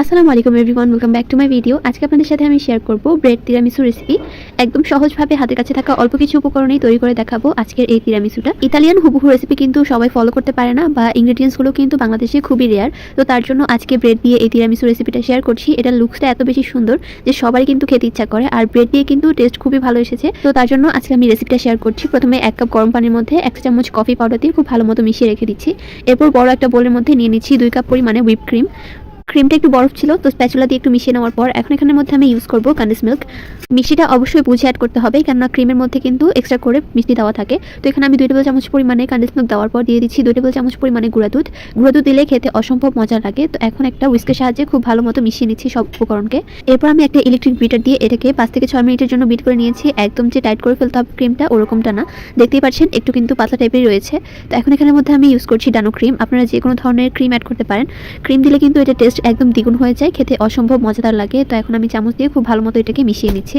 আসসালামু আলাইকুম everyone welcome back to my video আজকে আপনাদের সাথে আমি শেয়ার করব ব্রেড তিরামিসু রেসিপি একদম সহজভাবে হাতের কাছে থাকা অল্প কিছু উপকরণেই তৈরি করে দেখাবো আজকের এই তিরামিসুটা ইতালিয়ান হুবহু রেসিপি কিন্তু সবাই ফলো করতে পারে না বা ইনগ্রেডিয়েন্টসগুলো কিন্তু বাংলাদেশে খুবই রেয়ার তো তার জন্য আজকে ব্রেড দিয়ে এই তিরামিসু রেসিপিটা শেয়ার করছি। এটা লুকসটা এত বেশি সুন্দর যে সবাই কিন্তু খেতে ইচ্ছা করে। আর ব্রেড দিয়ে কিন্তু টেস্ট খুবই ভালো এসেছে। তো তার জন্য আজকে আমি রেসিপিটা শেয়ার করছি। প্রথমে এক কাপ গরম পানির মধ্যে এক চামচ কফি পাউডার দিয়ে খুব ভালো মতো মিশিয়ে রেখে দিচ্ছি। এরপর বড় একটা বোলের মধ্যে নিয়ে নিচ্ছি দুই কাপ পরিমাণে হুইপ ক্রিম ক্রিমটা একটু বরফ ছিল, তো স্প্যাচুলা দিয়ে একটু মিশিয়ে নেওয়ার পর, এখন এখানের মধ্যে আমি ইউজ করব কান্ডিস মিল্ক মিষ্টিটা অবশ্যই বুঝে অ্যাড করতে হবে, কেননা ক্রিমের মধ্যে কিন্তু এক্সট্রা করে মিষ্টি দেওয়া থাকে। তো এখানে আমি দুই টেবিল চামচ পরিমাণে কান্ডিস মিল্ক দেওয়ার পর দিয়ে দিচ্ছি, দুই টেবিল চামচ পরিমাণে গুঁড়া দুধ। গুঁড়া দুধ দিলে খেতে অসম্ভব মজা লাগে। তো এখন একটা উইস্কের সাহায্যে খুব ভালো মতো মিশিয়ে নিচ্ছি সব উপকরণকে। এরপর আমি একটা ইলেকট্রিক বিটার দিয়ে এটাকে পাঁচ থেকে ছয় মিনিটের জন্য বিট করে নিয়েছি। একদম যে টাইট করে ফেলতে হবে ক্রিমটা ওরকমটা না। দেখতেই পাচ্ছেন, একটু কিন্তু পাতলা টাইপের রয়েছে। তো এখন এখানের মধ্যে আমি ইউজ করছি ডানো ক্রিম আপনারা যে কোনো ধরনের ক্রিম অ্যাড করতে পারেন। ক্রিম দিলে কিন্তু এটা টেস্ট একদম দ্বিগুণ হয়ে যায়, খেতে অসম্ভব মজাদার লাগে। তো এখন আমি চামচ দিয়ে খুব ভালো মতো এটাকে মিশিয়ে নিচ্ছি।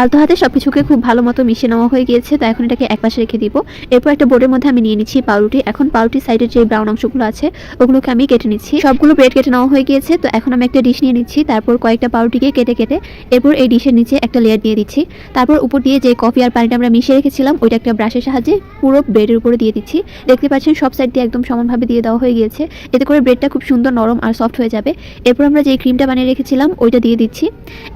আলতো হাতে সব কিছুকে খুব ভালো মতো মিশিয়ে নেওয়া হয়ে গিয়েছে, তো এখন এটাকে একপাশে রেখে দিব। এরপর একটা বোর্ডের মধ্যে আমি নিয়ে নিচ্ছি পাউরুটি। এখন পাউরুটির সাইডের যে ব্রাউন অংশগুলো আছে, ওগুলোকে আমি কেটে নিচ্ছি। সবগুলো ব্রেড কেটে নেওয়া হয়ে গিয়েছে, তো এখন আমি একটা ডিশ নিয়ে নিচ্ছি, তারপর কয়েকটা পাউরুটিকে কেটে কেটে এরপর এই ডিশের নিচে একটা লেয়ার দিয়ে দিচ্ছি। তারপর উপর দিয়ে যে কফি আর পানিটা আমরা মিশিয়ে রেখেছিলাম, ওইটা একটা ব্রাশের সাহায্যে পুরো ব্রেডের উপরে দিয়ে দিচ্ছি। দেখতে পাচ্ছেন সব সাইড দিয়ে একদম সমানভাবে দিয়ে দেওয়া হয়ে গিয়েছে। এতে করে ব্রেডটা খুব সুন্দর নরম আর সফট হয়ে যাবে। এরপর আমরা যে ক্রিমটা বানিয়ে রেখেছিলাম, ওইটা দিয়ে দিচ্ছি।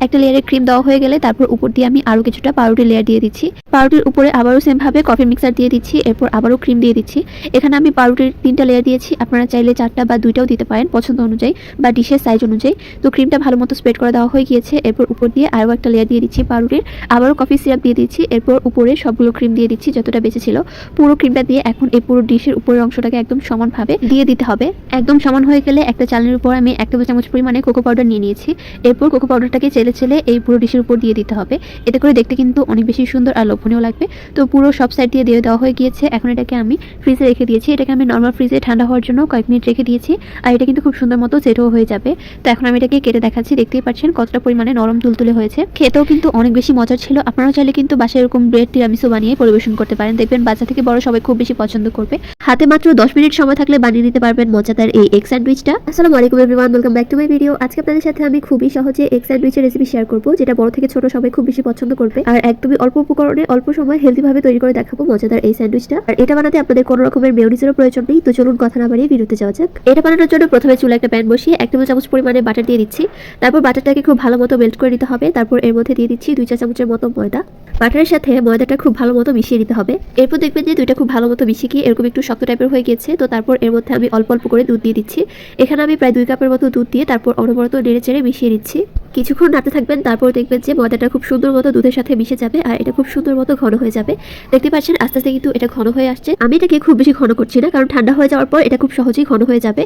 একটা লেয়ারের ক্রিম দেওয়া হয়ে গেলে তারপর উপর দিয়ে আমি আরও কিছুটা পাউরুটি লেয়ার দিয়ে দিচ্ছি। পাউরুটির উপরে আবারও সেমভাবে কফি মিক্সার দিয়ে দিচ্ছি, এরপর আবারও ক্রিম দিয়ে দিচ্ছি। এখানে আমি পাউরুটির তিনটা লেয়ার দিয়েছি, আপনারা চাইলে চারটা বা দুইটাও দিতে পারেন পছন্দ অনুযায়ী বা ডিশের সাইজ অনুযায়ী। তো ক্রিমটা ভালো মতো স্প্রেড করে দেওয়া হয়ে গিয়েছে, এরপর উপর দিয়ে আরও একটা লেয়ার দিয়ে দিচ্ছি পাউরুটির। আবারও কফি সিরাপ দিয়ে দিচ্ছি, এরপর উপরে সবগুলো ক্রিম দিয়ে দিচ্ছি, যতটা বেঁচে ছিল। পুরো ক্রিমটা দিয়ে এখন এই পুরো ডিশের উপরের অংশটাকে একদম সমানভাবে দিয়ে দিতে হবে। একদম সমান হয়ে গেলে একটা চালনির উপর আমি এক চামচ পরিমাণে কোকো পাউডার নিয়ে নিয়েছি। এরপর কোকো পাউডারটাকে চেলে চেলে এই পুরো ডিশের উপর দিয়ে দিতে হবে। এতে করে দেখতে কিন্তু অনেক বেশি সুন্দর আর লোভনীয় লাগবে। তো পুরো সব সাইড দিয়ে দিয়ে দেওয়া হয়ে গিয়েছে। এখন এটাকে আমি ফ্রিজে রেখে দিয়েছি। এটাকে আমি নর্মাল ফ্রিজে ঠান্ডা হওয়ার জন্য কয়েক মিনিট রেখে দিয়েছি। আর এটা কিন্তু খুব সুন্দর মতো সেটও হয়ে যাবে। তো এখন আমি এটাকে কেটে দেখাচ্ছি। দেখতেই পাচ্ছেন কতটা পরিমাণে নরম তুলতুলে হয়েছে। খেতেও কিন্তু অনেক বেশি মজার ছিল। আপনারাও চাইলে কিন্তু বাসায় এরকম ব্রেড তিরামিসু বানিয়ে পরিবেশন করতে পারেন। দেখবেন বাচ্চা থেকে বড় সবাই খুব বেশি পছন্দ করবে। হাতে মাত্র দশ মিনিট সময় থাকলে বানিয়ে নিতে পারবেন মজাদার এই এগ স্যান্ডউইচটা আসসালামু আলাইকুম everyone welcome back to my video আজকে আপনাদের সাথে আমি খুবই সহজে এগ স্যান্ডউইচের রেসিপি শেয়ার করব, যেটা বড় থেকে ছোট সবাই খুব বেশি পছন্দ করবে। আর একদমই অল্প উপকরণে অল্প সময় হেলদি ভাবে তৈরি করে দেখাবো মজাদার এই স্যান্ডউইচটা। আর এটা বানাতে আপনাদের কোনো রকমের মেয়নিজেরও প্রয়োজন নেই। তো চলুন কথা না বাড়িয়ে বিরতে যাওয়া যাক। এটা বানানোর জন্য প্রথমে চুলে একটা প্যান বসিয়ে এক টেবিল চামচ পরিমাণে বাটার দিয়ে দিচ্ছি। তারপর বাটারটাকে খুব ভালো মতো মেল্ট করে নিতে হবে। তারপর এর মধ্যে দিয়ে দিচ্ছি দুই চা চামচের মতো ময়দা। বাটারের সাথে ময়দাটা খুব ভালো মতো মিশিয়ে নিতে হবে। এরপর দেখবেন যে দুইটা খুব ভালো মতো মিশিয়ে গিয়ে এরকম একটু শক্ত টাইপের হয়ে গেছে তো তারপর এর মধ্যে আমি অল্প অল্প করে দুধ দিয়ে দিচ্ছি। এখানে আমি প্রায় দুই কাপের মতো দুধ দিয়ে তারপর অনবরত নেড়ে চেড়ে মিশিয়ে নিচ্ছি। কিছুক্ষণ নাড়তে থাকবেন, তারপর দেখবেন যে ময়দাটা খুব সুন্দর মতো দুধের সাথে মিশে যাবে আর এটা খুব সুন্দর মতো ঘন হয়ে যাবে। দেখতে পাচ্ছেন, আস্তে আস্তে কিন্তু এটা ঘন হয়ে আসছে। আমি এটাকে খুব বেশি ঘন করছি না, কারণ ঠান্ডা হয়ে যাওয়ার পর এটা খুব সহজেই ঘন হয়ে যাবে।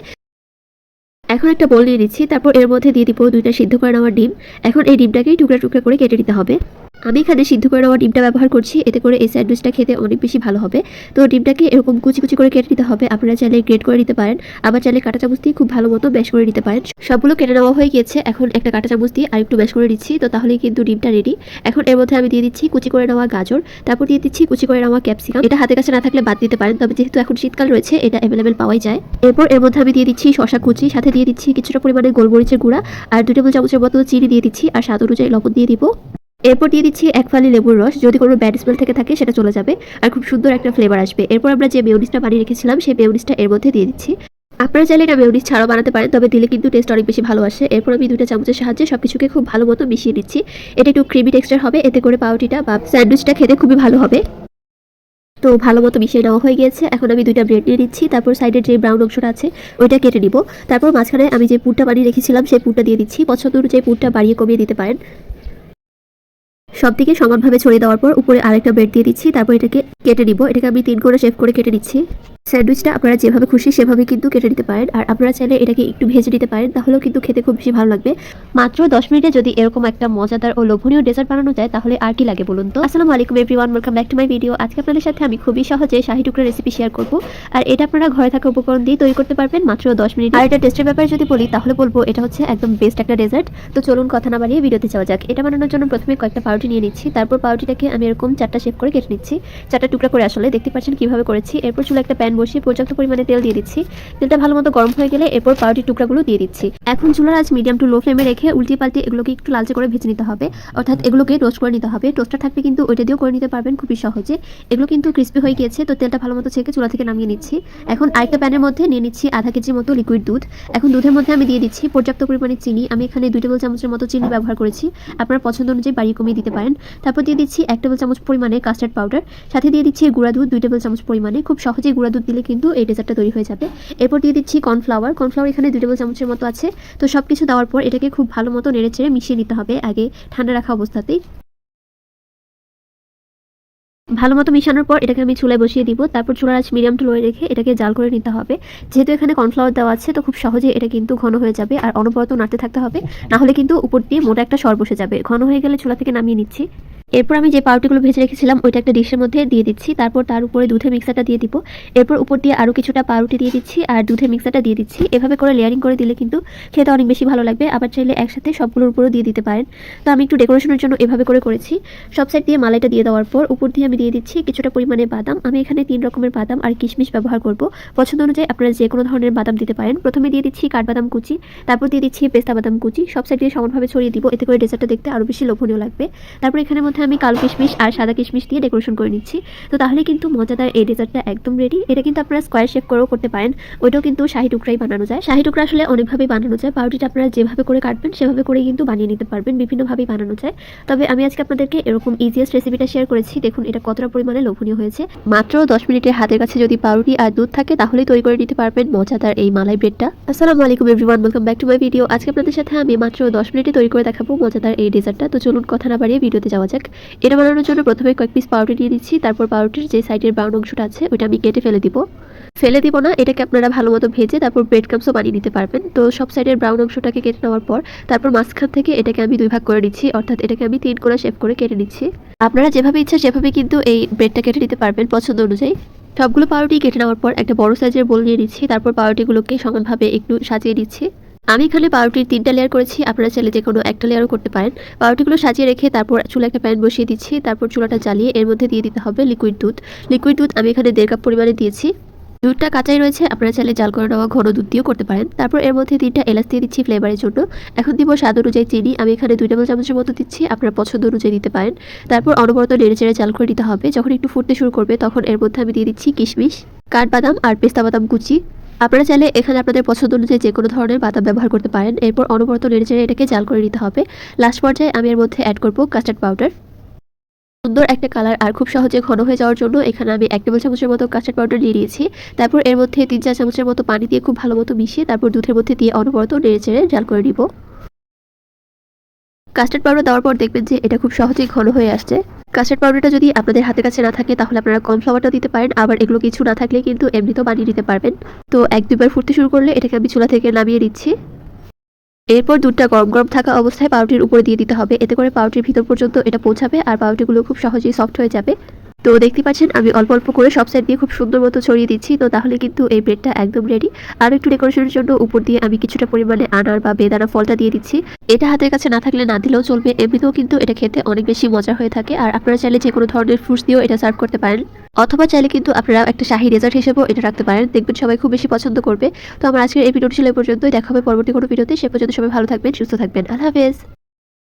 এখন একটা বল নিয়ে নিচ্ছি, তারপর এর মধ্যে দিয়ে দিব দুইটা সিদ্ধ করে নেওয়ার ডিম। এখন এই ডিমটাকেই টুকরা টুকরা করে কেটে নিতে হবে। আমি এখানে সিদ্ধ করে নেওয়া ডিমটা ব্যবহার করছি, এতে করে এই স্যান্ডউইচটা খেতে অনেক বেশি ভালো হবে। তো ডিমটাকে এরকম কুচি কুচি করে কেটে নিতে হবে, আপনারা চাইলে গ্রেড করে নিতে পারেন, আবার চাইলে কাঁটা চামচ দিয়ে খুব ভালো মতো ব্যাশ করে নিতে পারেন। সবগুলো কেটে নেওয়া হয়ে গিয়েছে, এখন একটা কাঁটা চামচ দিয়ে আর একটু ব্যাশ করে দিচ্ছি তো তাহলেই কিন্তু ডিমটা রেডি এখন এর মধ্যে আমি দিয়ে দিচ্ছি কুচি করে নেওয়া গাজর, তারপর দিয়ে দিচ্ছি কুচি করে নেওয়া ক্যাপসিকাম এটা হাতের কাছে না থাকলে বাদ দিতে পারেন, তবে যেহেতু এখন শীতকাল রয়েছে, এটা অ্যাভেলেবেল পাওয়াই যায়। এরপর এর মধ্যে আমি দিয়ে দিচ্ছি শশা কুচি, সাথে দিয়ে দিচ্ছি কিছুটা পরিমাণে গোলমরিচের গুঁড়া, আর দুই টেবিল চামচের মতো চিনি দিয়ে দিচ্ছি, আর স্বাদ অনুযায়ী লবণ দিয়ে দিব। এরপর দিয়ে দিচ্ছি এক ফালি লেবুর রস। যদি কোনো ব্যাড স্মেল থেকে থাকে, সেটা চলে যাবে। আর খুব সুন্দর একটা ফ্লেভার আসবে। এরপর আমরা যে মেয়নিসটা বানিয়ে রেখেছিলাম, সেই মেয়নিসটা এর মধ্যে দিয়ে দিচ্ছি। আপনারা চাইলে এটা মেয়নিস ছাড়াও বানাতে পারেন, তবে দিলে কিন্তু টেস্ট অনেক বেশি ভালো আসে। এরপর আমি দুটো চামচের সাহায্যে সব কিছুকে খুব ভালো মতো মিশিয়ে দিচ্ছি এটা একটু ক্রিমি টেক্সচার হবে, এতে করে পাউটিটা বা স্যান্ডউইচটা খেতে খুবই ভালো হবে। তো ভালো মতো মিশিয়ে নেওয়া হয়ে গিয়েছে। এখন আমি দুইটা ব্রেড নিয়ে নিচ্ছি, তারপর সাইডের যে ব্রাউন অংশটা আছে, ওইটা কেটে নিব। তারপর মাঝখানে আমি যে পুরটা বানিয়ে রেখেছিলাম, সেই পুরটা দিয়ে দিচ্ছি। পছন্দ অনুযায়ী পুরটা বাড়িয়ে কমিয়ে দিতে পারেন। সব দিকে সমানভাবে ছড়িয়ে দেওয়ার পর উপরে আরেকটা ব্রেড দিয়ে দিচ্ছি, তারপর এটাকে কেটে নিব। এটাকে আমি তিন করে শেভ করে কেটে নিচ্ছি। স্যান্ডউইচটা আপনারা যেভাবে খুশি সেভাবে কিন্তু কেটে নিতে পারেন। আর আপনারা চাইলে এটাকে একটু ভেজে নিতে পারেন, তাহলেও কিন্তু খেতে খুব বেশি ভালো লাগবে। মাত্র দশ মিনিটে যদি এরকম একটা মজাদার ও লোভনীয় ডেজার্ট বানানো যায়, তাহলে আর কি লাগে বলুন তো? আসসালামু আলাইকুম everyone welcome back to my video আজকে আপনাদের সাথে আমি খুবই সহজে শাহি টুকরা রেসিপি শেয়ার করব। আর এটা আপনারা ঘরে থাকা উপকরণ দিয়ে তৈরি করতে পারবেন মাত্র দশ মিনিট। আর এটা টেস্টের ব্যাপারে যদি বলি, তাহলে বলব এটা হচ্ছে একদম বেস্ট একটা ডেজার্ট তো চলুন কথা না বাড়িয়ে ভিডিওতে যাওয়া যাক। এটা বানানোর জন্য প্রথমে কয়েকটা পাউরুটি নিয়ে নিচ্ছি। তারপর পাউরুটিটাকে আমি এরকম চারটা শেপ করে কেটে নিচ্ছি। চারটা টুকরা করে আসলে দেখতে পাচ্ছেন কীভাবে করেছি। এরপর চুলে একটা প্যান প্যান বসিয়ে পর্যাপ্ত পরিমাণে তেল দিয়ে দিচ্ছি। তেলটা ভালো মতো গরম হয়ে গেলে এরপর পাউরুটির টুকরাগুলো দিয়ে দিচ্ছি। এখন চুলার আজ মিডিয়াম টু লো ফ্লেমে রেখে উল্টে পাল্টে এগুলোকে একটু লালচে করে ভেজে নিতে হবে। অর্থাৎ এগুলোকে রোস্ট করে নিতে হবে। টোস্টার থাকবে কিন্তু ওইটা দিয়েও করে নিতে পারবেন খুবই সহজে। এগুলো কিন্তু ক্রিস্পি হয়ে গিয়েছে, তো তেলটা ভালো মতো ছেঁকে চুলা থেকে নামিয়ে নিচ্ছি। এখন আরেকটা প্যানের মধ্যে নিয়ে নিচ্ছি আধা কেজির মতো লিকুইড দুধ। এখন দুধের মধ্যে আমি দিয়ে দিচ্ছি পর্যাপ্ত পরিমাণে চিনি। আমি এখানে দুই টেবিল চামচের মতো চিনি ব্যবহার করেছি। আপনার পছন্দ অনুযায়ী বাড়িয়ে কমিয়ে দিতে পারেন। তারপর দিয়ে দিচ্ছি এক টেবিল চামচ পরিমাণে কাস্টার্ড পাউডার সাথে দিয়ে দিচ্ছি গুঁড়া দুধ, দুই টেবিল চামচ পরিমাণে। খুব সহজেই গুঁড়া দুধ দিলে কিন্তু এই ডেজার্টটা তৈরি হয়ে যাবে। এরপর দিয়ে দিচ্ছি কর্নফ্লাওয়ার। কর্নফ্লাওয়ার এখানে দুই টেবিল চামচের মতো আছে। তো সব কিছু দেওয়ার পর এটাকে খুব ভালো মতো নেড়ে চেড়ে মিশিয়ে নিতে হবে আগে ঠান্ডা রাখা অবস্থাতেই। ভালো মতো মিশানোর পর এটাকে আমি চুলায় বসিয়ে দিব। তারপর চুলার আঁচ মিডিয়াম টু লোয়ে রেখে এটাকে জাল করে নিতে হবে। যেহেতু এখানে কর্নফ্লাওয়ার দেওয়া আছে, তো খুব সহজে এটা কিন্তু ঘন হয়ে যাবে আর অনবরত নাড়তে থাকতে হবে। না হলে কিন্তু উপর দিয়ে মোটা একটা সর বসে যাবে। ঘন হয়ে গেলে চুলা থেকে নামিয়ে নিচ্ছি। এরপর আমি যে পাউরুটিগুলো ভেজে রেখেছিলাম, ওইটা একটা ডিশের মধ্যে দিয়ে দিচ্ছি। তারপর তার উপরে দুধের মিক্সারটা দিয়ে দিব। এরপর উপর দিয়ে আরও কিছুটা পাউরুটি দিয়ে দিচ্ছি আর দুধের মিক্সারটা দিয়ে দিচ্ছি। এভাবে করে লেয়ারিং করে দিলে কিন্তু খেতে অনেক বেশি ভালো লাগবে। আবার চাইলে একসাথে সবগুলোর উপরেও দিয়ে দিতে পারেন। তো আমি একটু ডেকোরেশনের জন্য এভাবে করে করেছি। সব সাইড দিয়ে মালাইটা দিয়ে দেওয়ার পর উপর দিয়ে আমি দিয়ে দিচ্ছি কিছুটা পরিমাণে বাদাম। আমি এখানে তিন রকমের বাদাম আর কিশমিশ ব্যবহার করব। পছন্দ অনুযায়ী আপনারা যে কোনো ধরনের বাদাম দিতে পারেন। প্রথমে দিয়ে দিচ্ছি কাঠবাদাম কুচি, তারপর দিয়ে দিচ্ছি পেস্তা বাদাম কুচি। সব সাইড দিয়ে সমানভাবে ছড়িয়ে দিব। এতে করে ডেজার্টটা দেখতে আরও বেশি লোভনীয় লাগবে। তারপর এখানে মধ্যে আমি কালো কিশমিশ আর সাদা কিশমিশ দিয়ে ডেকোরেশন করে নিচ্ছি। তো তাহলে কিন্তু মজাদার এই ডেজার্টটা একদম রেডি এটা কিন্তু আপনারা স্কোয়ার শেপ করেও করতে পারেন। ওইটাও কিন্তু শাহি টুকরাই বানানো যায়। শাহি টুকরা আসলে অনেকভাবেই বানানো যায়। পাউরুটিটা আপনারা যেভাবে করে কাটবেন, সেভাবে করে কিন্তু বানিয়ে নিতে পারবেন। বিভিন্নভাবেই বানানো যায়। তবে আমি আজকে আপনাদেরকে এরকম ইজিয়েস্ট রেসিপিটা শেয়ার করেছি। দেখুন, এটা কতটা পরিমাণে লোভনীয় হয়েছে। মাত্র দশ মিনিটের হাতের কাছে যদি পাউরুটি আর দুধ থাকে, তাহলেই তৈরি করে নিতে পারবেন মজাদার এই মালাই ব্রেডটা আসসালামু আলাইকুম everyone welcome back to my video আজকে আপনাদের সাথে আমি মাত্র দশ মিনিটে তৈরি করে দেখাবো মজাদার এই ডেজার্টটা তো চলুন কথা না বাড়িয়ে ভিডিওতে যাওয়া যাক। এটা বানানোর জন্য প্রথমে কয়েক পিস পাউরুটি নিয়ে দিচ্ছি, তারপর পাউরুটির যে সাইডের ব্রাউন অংশটা আছে, ওইটা আমি কেটে ফেলে দিব। ফেলে দিব না, এটাকে আপনারা ভালো মতো ভেজে তারপর ব্রেড ক্রামসও বানিয়ে নিতে পারবেন। তো সব সাইডের ব্রাউন অংশটাকে কেটে নেওয়ার পর, তারপর মাঝখান থেকে এটাকে আমি দুই ভাগ করে নিচ্ছি, অর্থাৎ এটাকে আমি তিন করে শেপ করে কেটে নিচ্ছি। আপনারা যেভাবে ইচ্ছা সেভাবে কিন্তু এই ব্রেডটা কেটে নিতে পারবেন পছন্দ অনুযায়ী। সবগুলো পাউরুটি কেটে নেওয়ার পর একটা বড় সাইজের বোল নিয়ে নিচ্ছি, তারপর পাউরুটিগুলোকে সমানভাবে একটু সাজিয়ে দিচ্ছি আমি এখানে পাউরুটির তিনটা লেয়ার করেছি, আপনারা চাইলে যে কোনো একটা লেয়ারও করতে পারেন। পাউরুটিগুলো সাজিয়ে রেখে তারপর চুলা একটা প্যান বসিয়ে দিচ্ছি, তারপর চুলাটা জ্বালিয়ে এর মধ্যে দিয়ে দিতে হবে লিকুইড দুধ। লিকুইড দুধ আমি এখানে দেড় কাপ পরিমাণে দিয়েছি। দুধটা কাঁচাই রয়েছে, আপনারা চাইলে জাল করে নেওয়া ঘন দুধ দিয়েও করতে পারেন। তারপর এর মধ্যে তিনটা এলাচ দিয়ে দিচ্ছি ফ্লেভারের জন্য। এখন দিব স্বাদ অনুযায়ী চিনি, আমি এখানে দুই টেবিল চামচের মতো দিচ্ছি, আপনার পছন্দ অনুযায়ী দিতে পারেন। তারপর অনবরত নেড়ে চেড়ে জাল করে দিতে হবে, যখন একটু ফুটতে শুরু করবে, তখন এর মধ্যে আমি দিয়ে দিচ্ছি কিশমিশ, কাঠবাদাম আর পেস্তা বাদাম কুচি। আপনারা চাইলে এখানে আপনাদের পছন্দ অনুযায়ী যে কোনো ধরনের বাদাম ব্যবহার করতে পারেন। এরপর অনবরত নেড়ে এটাকে জাল করে নিতে হবে। লাস্ট পর্যায়ে আমি এর মধ্যে অ্যাড করব কাস্টার্ড পাউডার সুন্দর একটা কালার আর খুব সহজে ঘন হয়ে যাওয়ার জন্য এখানে আমি এক টেবিল চামচের মতো কাস্টার্ড পাউডার দিয়ে নিয়েছি তারপর এর মধ্যে তিন চার চামচের মতো পানি দিয়ে খুব ভালো মতো মিশিয়ে তারপর দুধের মধ্যে দিয়ে অনবরত নেড়ে চেড়ে জাল করে নিব। কাস্টার্ড পাউডার দেওয়ার পর দেখবেন যে এটা খুব সহজেই ঘন হয়ে আসছে। কাস্টার্ড পাউডারটা যদি আপনাদের হাতের কাছে না থাকে, তাহলে আপনারা কর্নফ্লাওয়ারটা দিতে পারেন। আবার এগুলো কিছু না থাকলে কিন্তু এমনিতেও বানিয়ে নিতে পারবেন। তো এক দুবার ফুটতে শুরু করলে এটাকে আমি চুলা থেকে নামিয়ে দিচ্ছি এরপর দুধটা গরম গরম থাকা অবস্থায় পাউরুটির উপরে দিয়ে দিতে হবে। এতে করে পাউরুটির ভিতর পর্যন্ত এটা পৌঁছাবে আর পাউরুটিগুলো খুব সহজেই সফট হয়ে যাবে। তো দেখতে পাচ্ছেন, আমি অল্প অল্প করে সব সাইড দিয়ে খুব সুন্দর মতো ছড়িয়ে দিচ্ছি। তো তাহলে কিন্তু এই ব্রেডটা একদম রেডি আর একটু ডেকোরেশনের জন্য উপর দিয়ে আমি কিছুটা পরিমাণে আনার বা বেদানা ফলটা দিয়ে দিচ্ছি। এটা হাতের কাছে না থাকলে না দিলেও চলবে। এমনিতেও কিন্তু এটা খেতে অনেক বেশি মজা হয়ে থাকে। আর আপনারা চাইলে যে কোনো ধরনের ফ্রুটস দিয়েও এটা সার্ভ করতে পারেন। অথবা চাইলে কিন্তু আপনারা একটা শাহি ডেজার্ট হিসেবেও এটা রাখতে পারেন। দেখবেন সবাই খুব বেশি পছন্দ করবে। তো আমার আজকের এই ভিডিওটি ছিল পর্যন্তই। দেখা হবে পরবর্তী কোনো ভিডিওতে সে পর্যন্ত সবাই ভালো থাকবেন, সুস্থ থাকবেন। আল্লাহ হাফেজ।